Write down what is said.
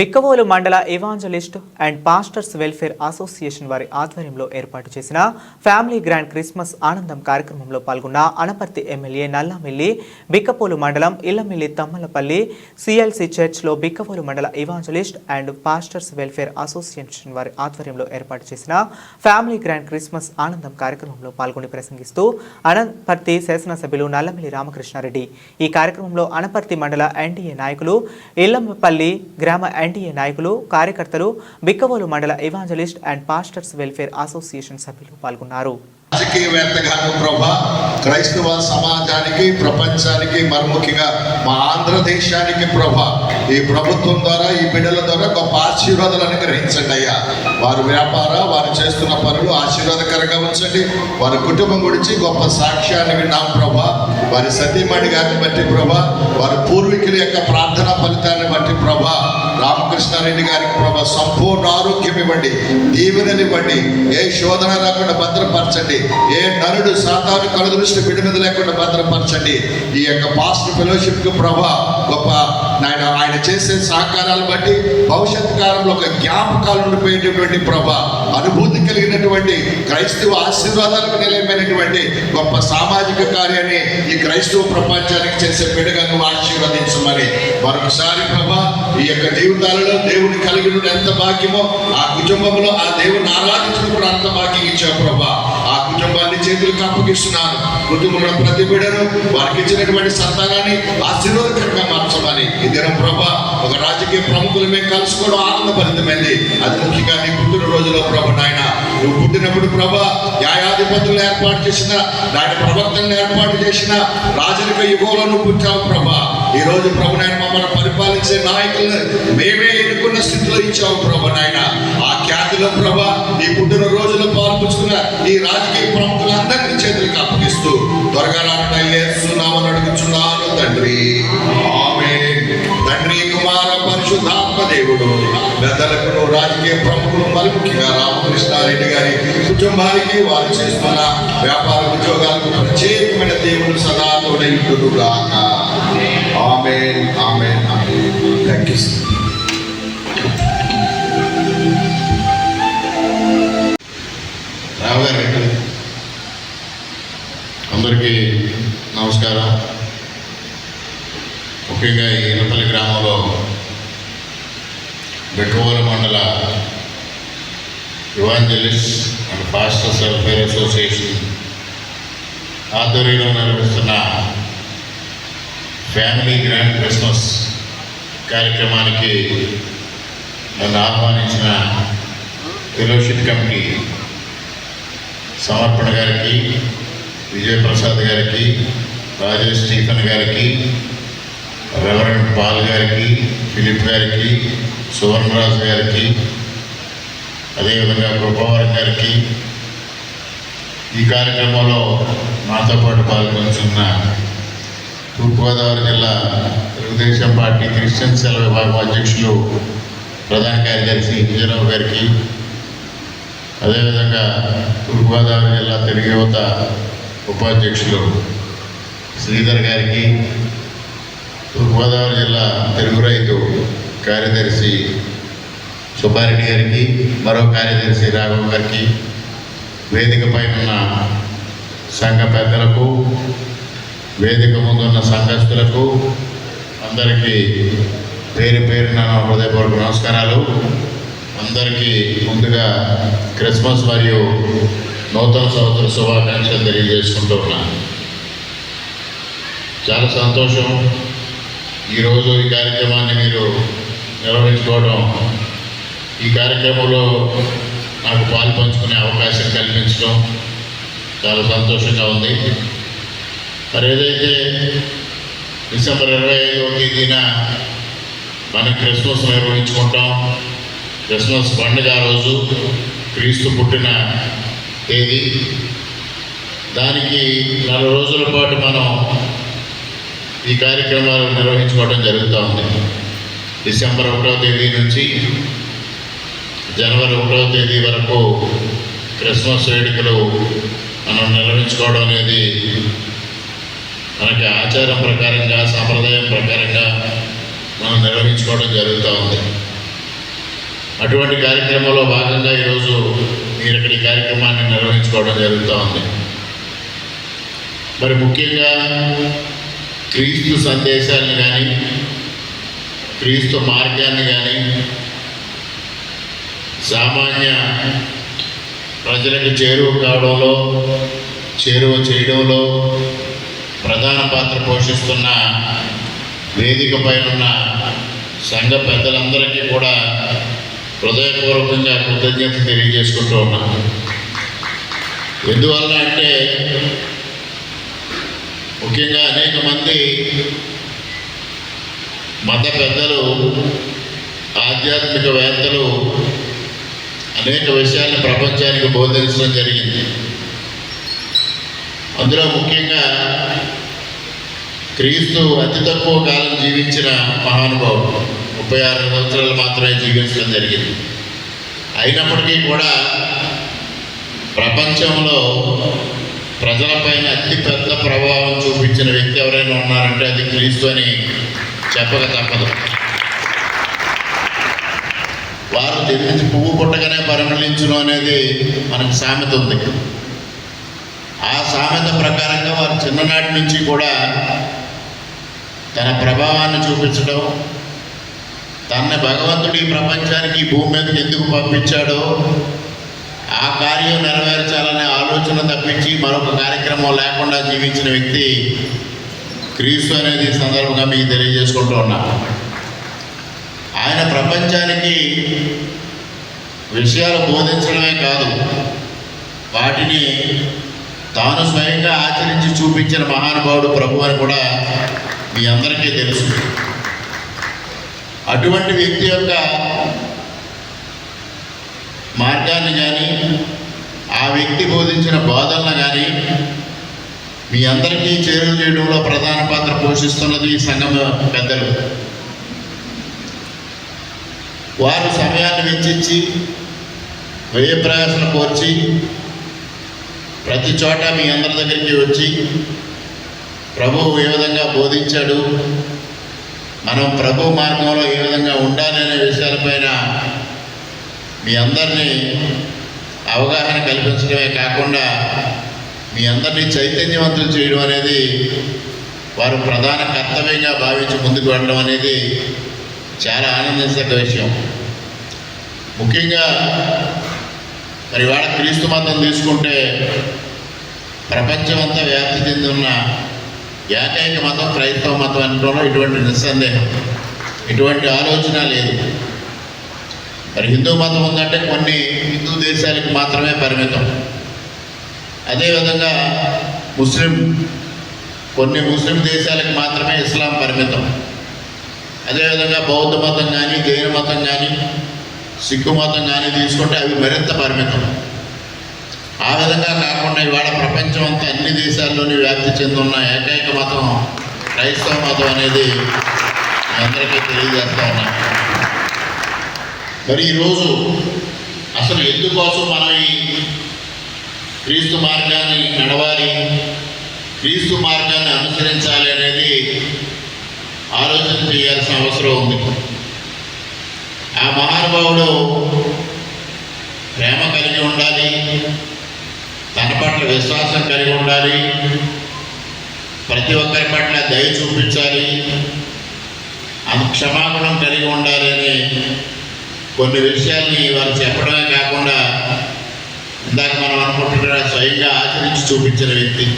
బిక్కవోలు మండల evangelist and pastors welfare association వారి ఆధ్వర్యంలో ఏర్పాటు చేసిన ఫ్యామిలీ గ్రాండ్ క్రిస్మస్ ఆనందం కార్యక్రమంలో పాల్గొన్న అనపర్తి ఎమ్మెల్యే నల్లమిల్లి బిక్కపోలు మండలం ఇల్లమిల్లి తమ్మలపల్లి సిఎల్సి చర్చ్లో బిక్కవోలు మండల evangelist and pastors welfare association వారి ఆధ్వర్యంలో ఏర్పాటు చేసిన ఫ్యామిలీ గ్రాండ్ క్రిస్మస్ ఆనందం కార్యక్రమంలో పాల్గొని ప్రసంగిస్తూ అనపర్తి శాసనసభ్యులు నల్లమిల్లి రామకృష్ణారెడ్డి. ఈ కార్యక్రమంలో అనపర్తి మండల ఎన్డీఏ నాయకులు ఇల్లంపల్లి గ్రామ ఎన్డీఏ నాయకులు కార్యకర్తలు బిక్కవోలు మండల evangelist and pastors welfare association సభ్యులు పాల్గొన్నారు. రాజకీయవేత్తగాను ప్రభా క్రైస్తవ సమాజానికి ప్రపంచానికి మరి ముఖ్యంగా మా ఆంధ్రదేశానికి ప్రభా ఈ ప్రభుత్వం ద్వారా ఈ బిడ్డల ద్వారా గొప్ప ఆశీర్వాదాలు అనుగ్రహించండి అయ్యా. వారి వ్యాపార వారు చేస్తున్న పనులు ఆశీర్వాదకరంగా ఉంచండి. వారి కుటుంబం గురించి గొప్ప సాక్ష్యాన్ని విన్నాం ప్రభా. వారి సతీమణి గారిని బట్టి ప్రభా వారి పూర్వీకుల యొక్క ప్రార్థనా ఫలితాన్ని బట్టి ప్రభా రామకృష్ణారెడ్డి గారికి ప్రభా సంపూర్ణ ఆరోగ్యం ఇవ్వండి దీవెనలు ఇవ్వండి ఏ శోధన రాకుండా భద్రపరచండి ఏ నరుడు సాతాను కలదృష్టి బిడ్డ మీద లేకుండా భద్రపరచండి. ఈ యొక్క పాస్టర్ ఫెలోషిప్కు ప్రభా గొప్ప ఆయన చేసే సహకారాలు బట్టి భవిష్యత్ కాలంలో ఒక జ్ఞాపకాలు ఉండిపోయేటటువంటి ప్రభా అనుభూతి కలిగినటువంటి క్రైస్తవ ఆశీర్వాదాలకు నిలయమైనటువంటి గొప్ప సామాజిక కార్యాన్ని ఈ క్రైస్తవ ప్రపంచానికి చేసే పెడుగను ఆశీర్వదించమని మరొకసారి ప్రభా ఈ యొక్క జీవితాలలో దేవుని కలిగి ఎంత భాగ్యమో ఆ కుటుంబంలో ఆ దేవుని ఆరాధించడం కూడా అంత భాగ్యం ఇచ్చావు ప్రభా. ఆ కుటుంబాన్ని చేతులకు అప్పగిస్తున్నాను కుటుంబంలో ప్రతి బిడ్డను వారికి ఇచ్చినటువంటి సంతానాన్ని ఆశీర్వాదకరంగా మార్చమని ఈ దినం ప్రభా ఒక రాజకీయ ప్రముఖులు మేము కలుసుకోవడం ఆనందభరితమైంది. అది ముఖ్యంగా నీ పుట్టిన రోజులో ప్రభు నాయన నువ్వు పుట్టినప్పుడు ప్రభా న్యాయాధిపతులను ఏర్పాటు చేసిన దాని ప్రవక్తలను ఏర్పాటు చేసిన రాజరిక యుగంలో నువ్వు పుట్టావు ప్రభా. ఈ రోజు ప్రభు నాయన మమ్మల్ని పరిపాలించే నాయకులను మేమే ఎన్నుకున్న స్థితిలో ఇచ్చావు ప్రభు నాయన. ఆ ఖ్యాతిలో ప్రభా ఈ పుట్టిన రోజులో పాల్పంచుకున్న ఈ రాజకీయ ప్రముఖులందరినీ చేతులకు అప్పగిస్తూ త్వరగా రానున్న యేసునామని అడుగుచున్నాను తండ్రి. ఆమె తండ్రి కుమార పరిశుద్ధాత్మ దేవుడు. పెద్దలకు రాజకీయ ప్రముఖులు మరి ముఖ్యంగా రామకృష్ణారెడ్డి గారి కుటుంబానికి వారు చేస్తున్న వ్యాపార ఉద్యోగాలకు ప్రత్యేకమైన దేవుడు సదా తోడైంటుగాక ఆమేన్ ఆమేన్ ఆమేన్. థ్యాంక్ యూ అందరికీ నమస్కారం. ముఖ్యంగా ఈ ఇనపల్లి గ్రామంలో బెక్కవోల మండల evangelist and pastor welfare association ఆధ్వర్యంలో నిర్వహిస్తున్న ఫ్యామిలీ గ్రాండ్ క్రిస్మస్ కార్యక్రమానికి నన్ను ఆహ్వానించిన ఫెలోషిప్ కమిటీ సమర్పణ గారికి విజయప్రసాద్ గారికి రాజేష్ స్టీఫన్ గారికి రెవరెంట్ పాల్ గారికి ఫిలిప్ గారికి సువర్ణరాజు గారికి అదేవిధంగా కృపవారం గారికి ఈ కార్యక్రమంలో నాతో పాటు పాల్గొంటున్న తూర్పుగోదావరి జిల్లా తెలుగుదేశం పార్టీ క్రిస్టియన్ సెల విభాగం అధ్యక్షులు ప్రధాన కార్యదర్శి విజయరావు గారికి అదేవిధంగా తూర్పుగోదావరి జిల్లా తెలుగు యువత ఉపాధ్యక్షులు శ్రీధర్ గారికి తూర్పుగోదావరి జిల్లా తెలుగు రైతు కార్యదర్శి సుబ్బారెడ్డి గారికి మరో కార్యదర్శి రాఘవ్ గారికి వేదికపై ఉన్న సంఘ పెద్దలకు వేదిక ముందున్న సంఘస్థులకు అందరికీ పేరు పేరున హృదయపూర్వక నమస్కారాలు. అందరికీ ముందుగా క్రిస్మస్ మరియు నూతన సంవత్సర శుభాకాంక్షలు తెలియజేసుకుంటూ ఉన్నాను. చాలా సంతోషం. ఈరోజు ఈ కార్యక్రమాన్ని మీరు నిర్వహించుకోవడం ఈ కార్యక్రమంలో నాకు పాలు పంచుకునే అవకాశం కల్పించడం చాలా సంతోషంగా ఉంది. మరి ఏదైతే డిసెంబర్ ఇరవై ఐదవ తేదీన మనం క్రిస్మస్ నిర్వహించుకుంటాం క్రిస్మస్ పండుగ ఆ రోజు క్రీస్తు పుట్టిన తేదీ. దానికి నాలుగు రోజుల పాటు మనం ఈ కార్యక్రమాలు నిర్వహించుకోవడం జరుగుతూ ఉంది. డిసెంబర్ ఒకటవ తేదీ నుంచి జనవరి ఒకటవ తేదీ వరకు క్రిస్మస్ వేడుకలు మనం నిర్వహించుకోవడం అనేది మనకి ఆచారం ప్రకారంగా సాంప్రదాయం ప్రకారంగా మనం నిర్వహించుకోవడం జరుగుతూ ఉంది. అటువంటి కార్యక్రమంలో భాగంగా ఈరోజు మీరు ఇక్కడ ఈ కార్యక్రమాన్ని నిర్వహించుకోవడం జరుగుతూ ఉంది. మరి ముఖ్యంగా క్రీస్తు సందేశాలను కానీ క్రీస్తు మార్గాన్ని కానీ సామాన్య ప్రజలకు చేరువ కావడంలో చేరువ చేయడంలో ప్రధాన పాత్ర పోషిస్తున్న వేదిక పైన ఉన్న సంఘ పెద్దలందరికీ కూడా హృదయపూర్వకంగా కృతజ్ఞత తెలియజేసుకుంటూ ఉన్నాను. ఎందువల్ల అంటే ముఖ్యంగా అనేక మంది మత పెద్దలు ఆధ్యాత్మికవేత్తలు అనేక విషయాలను ప్రపంచానికి బోధించడం జరిగింది. అందులో ముఖ్యంగా క్రీస్తు అతి తక్కువ కాలం జీవించిన మహానుభావుడు ముప్పై ఆరు సంవత్సరాలు మాత్రమే జీవించడం జరిగింది. అయినప్పటికీ కూడా ప్రపంచంలో ప్రజలపైన అతి పెద్ద ప్రభావం చూపించిన వ్యక్తి ఎవరైనా ఉన్నారంటే అది క్రీస్తు అని చెప్పక తప్పదు వారు జన్మించి పువ్వు పుట్టగానే పరిమళించును అనేది మనకు సామెత ఉంది. ఆ సామెత ప్రకారంగా వారు చిన్ననాటి నుంచి కూడా తన ప్రభావాన్ని చూపించడం తన భగవంతుడు ఈ ప్రపంచానికి ఈ భూమి మీదకి ఎందుకు పంపించాడో ఆ కార్యం నెరవేర్చాలనే ఆలోచన తప్పించి మరొక కార్యక్రమం లేకుండా జీవించిన వ్యక్తి క్రీస్తు అనేది సందర్భంగా మీకు తెలియజేసుకుంటూ ఉన్నా. ఆయన ప్రపంచానికి విషయాలు బోధించడమే కాదు వాటిని తాను స్వయంగా ఆచరించి చూపించిన మహానుభావుడు ప్రభు అని కూడా మీ అందరికీ తెలుసు. అటువంటి వ్యక్తి యొక్క మార్గాన్ని కానీ ఆ వ్యక్తి బోధించిన బోధనలు కానీ మీ అందరికీ చేరువ చేయడంలో ప్రధాన పాత్ర పోషిస్తున్నది ఈ సంఘం పెద్దలు. వారు సమయాన్ని వెచ్చించి వ్యయ ప్రయాసన కోర్చి ప్రతి చోట మీ అందరి దగ్గరికి వచ్చి ప్రభువు ఏ విధంగా బోధించాడు మనం ప్రభు మార్గంలో ఏ విధంగా ఉండాలి అనే విషయాలపైన మీ అందరినీ అవగాహన కల్పించడమే కాకుండా మీ అందరినీ చైతన్యవంతులు చేయడం అనేది వారు ప్రధాన కర్తవ్యంగా భావించి ముందుకు వెళ్ళడం అనేది చాలా ఆనందించదగ్గ విషయం. ముఖ్యంగా మరి వాళ్ళ క్రీస్తు మతం తీసుకుంటే ప్రపంచమంతా వ్యాప్తి చెందున్న ఏకైక మతం క్రైస్తవ మతం అనడంలో ఇటువంటి నిస్సందేహం ఇటువంటి ఆలోచన లేదు. మరి హిందూ మతం ఉందంటే కొన్ని హిందూ దేశాలకు మాత్రమే పరిమితం. అదేవిధంగా ముస్లిం కొన్ని ముస్లిం దేశాలకు మాత్రమే ఇస్లాం పరిమితం. అదేవిధంగా బౌద్ధ మతం కానీ జైన మతం కానీ సిక్కు మతం కానీ తీసుకుంటే అవి మరింత పరిమితం. ఆ విధంగా కాకుండా ఇవాళ ప్రపంచం అంతా అన్ని దేశాల్లోని వ్యాప్తి చెందున్న ఏకైక మతం క్రైస్తవ మతం అనేది అందరికీ తెలియజేస్తా ఉన్నాను మరి ఈరోజు అసలు ఎందుకోసం మనం ఈ క్రీస్తు మార్గాన్ని నడవాలి క్రీస్తు మార్గాన్ని అనుసరించాలి అనేది ఆలోచన చేయాల్సిన అవసరం ఉంది. ఆ మహానుభావుడు ప్రేమ కలిగి ఉండాలి తన పట్ల విశ్వాసం కలిగి ఉండాలి ప్రతి ఒక్కరి పట్ల దయ చూపించాలి అంత క్షమాగుణం కలిగి ఉండాలి అని కొన్ని విషయాల్ని వారు చెప్పడమే కాకుండా ఇందాక మనం అనుకుంటున్న స్వయంగా ఆచరించి చూపించిన వ్యక్తి